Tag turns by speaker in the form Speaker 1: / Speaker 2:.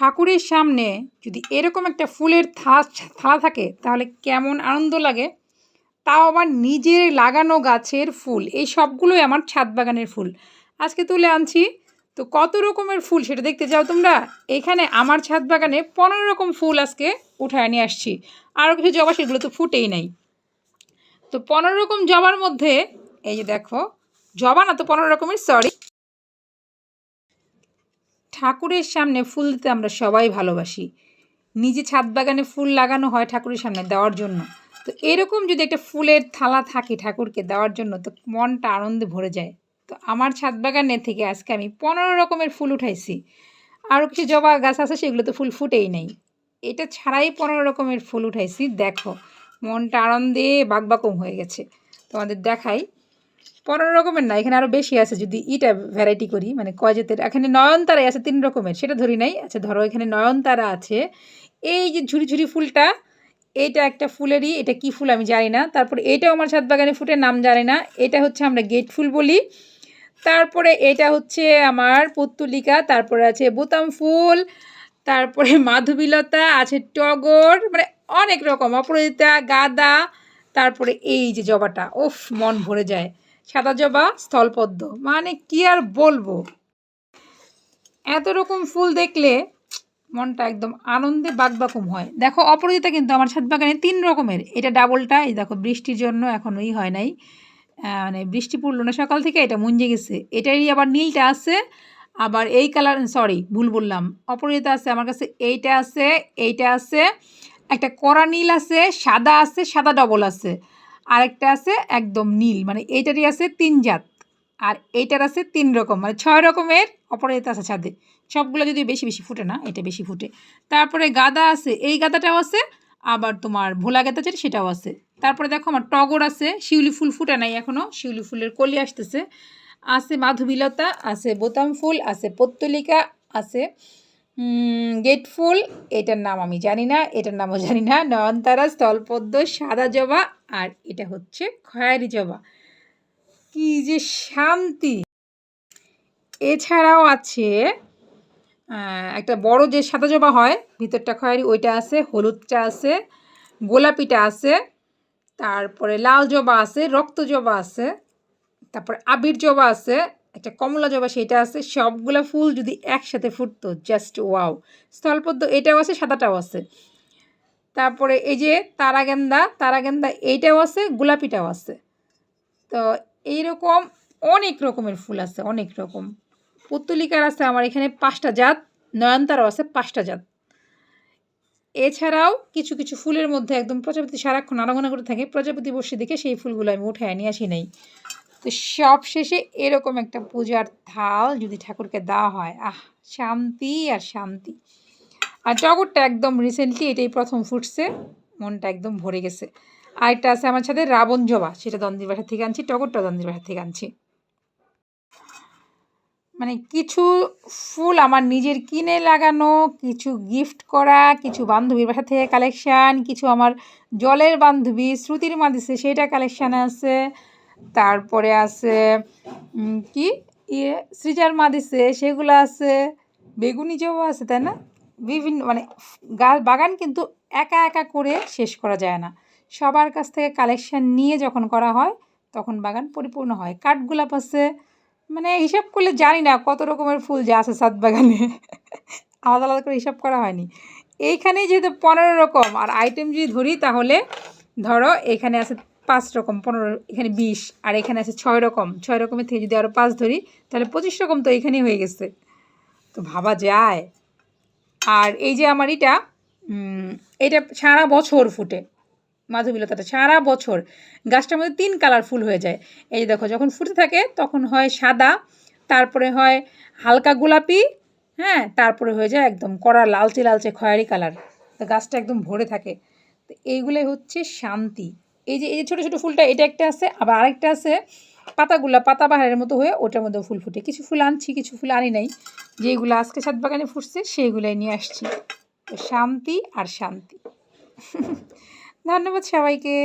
Speaker 1: ঠাকুরের সামনে যদি এরকম একটা ফুলের থা- থালা থাকে, তাহলে কেমন আনন্দ লাগে? তাও আবার নিজের লাগানো গাছের ফুল। এই সবগুলোই আমার ছাদ বাগানের ফুল। আজকে তুলে আনছি। তো কত রকমের ফুল সেটা দেখতে যাও তোমরা? এখানে আমার ছাদ বাগানে পনেরো রকম ফুল আজকে উঠায় নিয়ে আসছি। আরও কিছু জবা সেগুলো তো ফুটেই নাই। তো পনেরো রকম জবার মধ্যে, এই যে দেখো, জবা না তো পনেরো রকমের সরি ঠাকুরের সামনে ফুল দিতে আমরা সবাই ভালোবাসি। নিজে ছাদ বাগানে ফুল লাগানো হয় ঠাকুরের সামনে দেওয়ার জন্য। তো এরকম যদি একটা ফুলের থালা থাকে ঠাকুরকে দেওয়ার জন্য, তো মনটা আনন্দে ভরে যায়। তো আমার ছাদ বাগানে থেকে আজকে আমি পনেরো রকমের ফুল উঠাইছি। আরও কিছু জবা গাছ আছে, সেগুলো তো ফুল ফুটেই নেই। এটা ছাড়াই পনেরো রকমের ফুল উঠাইছি। দেখো, মনটা আনন্দে বাকবাকম হয়ে গেছে। তোমাদের দেখাই। পনেরো রকমের না, এখানে আরও বেশি আছে যদি ইটা ভ্যারাইটি করি মানে কয় এখানে নয়নতারাই আছে, তিন রকমের, সেটা ধরি নাই। আচ্ছা ধরো এখানে নয়নতারা আছে, এই যে ঝুরি ঝুরি ফুলটা এইটা একটা ফুলেরই, এটা কি ফুল আমি জানি না, তারপরে এটাও আমার ছাদ বাগানে ফুটে নাম জানি না, এটা হচ্ছে আমরা গেট ফুল বলি, তারপরে এটা হচ্ছে আমার পুত্তুলিকা, তারপরে আছে বোতাম ফুল, তারপরে মাধবীলতা, আছে টগর মানে অনেক রকম, অপরাজিতা, গাঁদা, তারপরে এই যে জবাটা ওফ মন ভরে যায়। সাদা জবা স্থলপদ্ম। মানে কি আর বলব? এত রকম ফুল দেখলে মনটা একদম আনন্দে বাকবাকুম হয়। দেখো, অপরাজিতা কিন্তু আমার ছাদ বাগানে তিন রকমের। এটা ডাবলটা, এই দেখো, বৃষ্টির জন্য এখনোই হয় নাই। মানে বৃষ্টি পড়ল না সকাল থেকে, এটা মুঞ্জে গেছে। এটারই আবার নীলটা আছে, আবার এই কালার সরি ভুল বললাম। অপরাজিতা আছে, আমার কাছে এইটা আছে এইটা আছে, একটা কড়া নীল আছে, সাদা আছে, সাদা ডবল আছে। আরেকটা আছে একদম নীল মানে এইটারই আছে তিন জাত। আর এইটার আছে তিন রকম মানে ছয় রকমের অপরাজিতা আছে ছাদে। সবগুলো যদি বেশি বেশি ফুটে না, এটা বেশি ফুটে। তারপরে গাদা আছে, এই গাদাটাও আছে। আবার তোমার ভোলা গাঁদা যেটা, সেটাও আছে। তারপরে দেখো আমার টগর আছে, শিউলি ফুল ফুটে নাই এখনও শিউলি ফুলের কলি আসতেছে। আছে মাধবীলতা, আছে বোতাম ফুল, আছে পত্তলিকা, আছে গেট ফুল এটার নাম আমি জানি না, এটার নামও জানি না, নয়নতারা, স্থলপদ্ম, সাদা জবা, আর এটা হচ্ছে খয়েরি জবা। কি যে শান্তি! এছাড়াও আছে একটা বড় যে সাদা জবা হয়, ভিতরটা খয়েরি, ওইটা আছে, হলুদটা আছে, গোলাপিটা আছে, তারপরে লাল জবা আছে, রক্ত জবা আছে, তারপরে আবির জবা আছে একটা কমলা জবা সেটা আছে, সবগুলা ফুল যদি একসাথে ফুটতো জাস্ট ওয়াও স্থলপদ্ম এটাও আছে, সাদাটাও আছে। তারপরে এই যে তারাগেন্দা তারাগেন্দা এইটাও আছে, গোলাপিটাও আছে। তো এইরকম অনেক রকমের ফুল আছে, অনেক রকম। পুত্তলিকার আছে আমার এখানে পাঁচটা জাত, নয়নতারাও আছে পাঁচটা জাত। এছাড়াও কিছু কিছু ফুলের মধ্যে একদম প্রজাপতি সারাক্ষণ আনাগোনা করে থাকে, প্রজাপতি বসে দেখে সেই ফুলগুলো আমি উঠে নিয়ে আসি নাই। তো সব শেষে এরকম একটা পূজার থাল যদি ঠাকুরকে দেওয়া হয়, আহ, শান্তি আর শান্তি। আর টগরটা একদম রিসেন্টলি এটাই প্রথম ফুটছে, মনটা একদম ভরে গেছে। আর একটা আছে আমার সাথে রাবণ জবা, সেটা দন্দির বাসা থেকে আনছি, টগরটা দন্দির বাসা থেকে আনছি। মানে কিছু ফুল আমার নিজের কিনে লাগানো, কিছু গিফট করা, কিছু বান্ধবীর বাসা থেকে কালেকশান কিছু আমার জলের বান্ধবী, শ্রুতির মা দিছে, সেটা কালেকশান আছে। তারপরে আছে কি? ইয়ে সৃজার মা দিছে, সেগুলো আছে, বেগুনি জবা আছে, তাই না? বিভিন্ন মানে গাছ, বাগান কিন্তু একা একা করে শেষ করা যায় না। সবার কাছ থেকে কালেকশান নিয়ে যখন করা হয়, তখন বাগান পরিপূর্ণ হয়। কাঠগোলাপ আছে মানে হিসাব করলে জানি না কত রকমের ফুল যে আছে সাত বাগানে। আলাদা আলাদা করে হিসাব করা হয়নি। এইখানেই যেহেতু পনেরো রকম আর আইটেম যদি ধরি, তাহলে ধরো এখানে আছে পাঁচ রকম, পনেরো, এখানে বিশ, আর এখানে আছে ছয় রকম। ছয় রকমের থেকে যদি আরও পাঁচ ধরি, তাহলে পঁচিশ রকম তো এখানেই হয়ে গেছে। তো ভাবা যায়। আর এই যে আমার এটা এটা সারা বছর ফুটে। মাধবীলতাটা সারা বছর। গাছটার মধ্যে তিন কালার ফুল হয়ে যায়। এই যে দেখো, যখন ফুটে থাকে, তখন হয় সাদা, তারপরে হয় হালকা গোলাপি হ্যাঁ তারপরে হয়ে যায় একদম কড়া লালচে লালচে খয়ারি কালার। তো গাছটা একদম ভরে থাকে। তো এইগুলোই হচ্ছে শান্তি। এই যে এই যে ছোটো ছোটো ফুলটা, এটা একটা আছে, আবার আরেকটা আছে পাতাগুলা, পাতা বাহারের মতো হয়ে ওটার মধ্যে ফুল ফুটে। কিছু ফুল আনছি, কিছু ফুল আনি নাই। যেগুলো আজকে সাত বাগানে ফুটছে সেইগুলাই নিয়ে আসছি। শান্তি আর শান্তি। ধন্যবাদ সবাইকে।